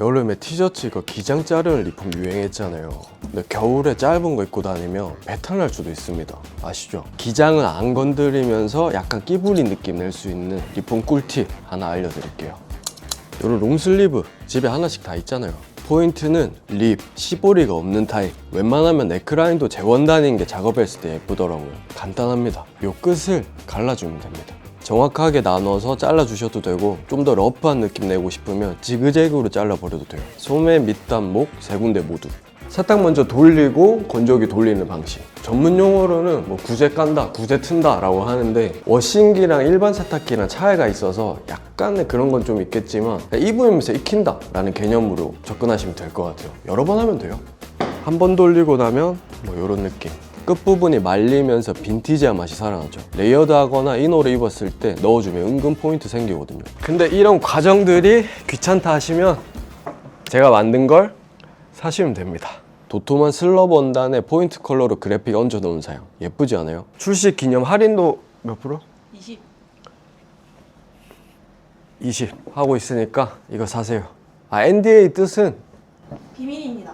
여름에 티셔츠 이거 기장 자르는 리폼 유행했잖아요. 근데 겨울에 짧은 거 입고 다니면 배탈 날 수도 있습니다. 아시죠? 기장을 안 건드리면서 약간 끼부린 느낌 낼 수 있는 리폼 꿀팁 하나 알려드릴게요. 이런 롱슬리브 집에 하나씩 다 있잖아요. 포인트는 립, 시보리가 없는 타입. 웬만하면 네크라인도 재원단인 게 작업했을 때 예쁘더라고요. 간단합니다. 요 끝을 갈라주면 됩니다. 정확하게 나눠서 잘라 주셔도 되고 좀 더 러프한 느낌 내고 싶으면 지그재그로 잘라 버려도 돼요. 소매, 밑단, 목 세 군데 모두. 세탁 먼저 돌리고 건조기 돌리는 방식. 전문 용어로는 뭐 구제 깐다, 구제 튼다 라고 하는데 워싱기랑 일반 세탁기랑 차이가 있어서 약간의 그런 건 좀 있겠지만 입으면서 익힌다 라는 개념으로 접근하시면 될 것 같아요. 여러 번 하면 돼요. 한 번 돌리고 나면 뭐 이런 느낌. 끝부분이 말리면서 빈티지한 맛이 살아나죠. 레이어드 하거나 이너를 입었을 때 넣어주면 은근 포인트 생기거든요. 근데 이런 과정들이 귀찮다 하시면 제가 만든 걸 사시면 됩니다. 도톰한 슬럽 원단에 포인트 컬러로 그래픽 얹어 놓은 사양. 예쁘지 않아요? 출시 기념 할인도 몇 프로? 20. 20 하고 있으니까 이거 사세요. 아, NDA 뜻은 비밀입니다.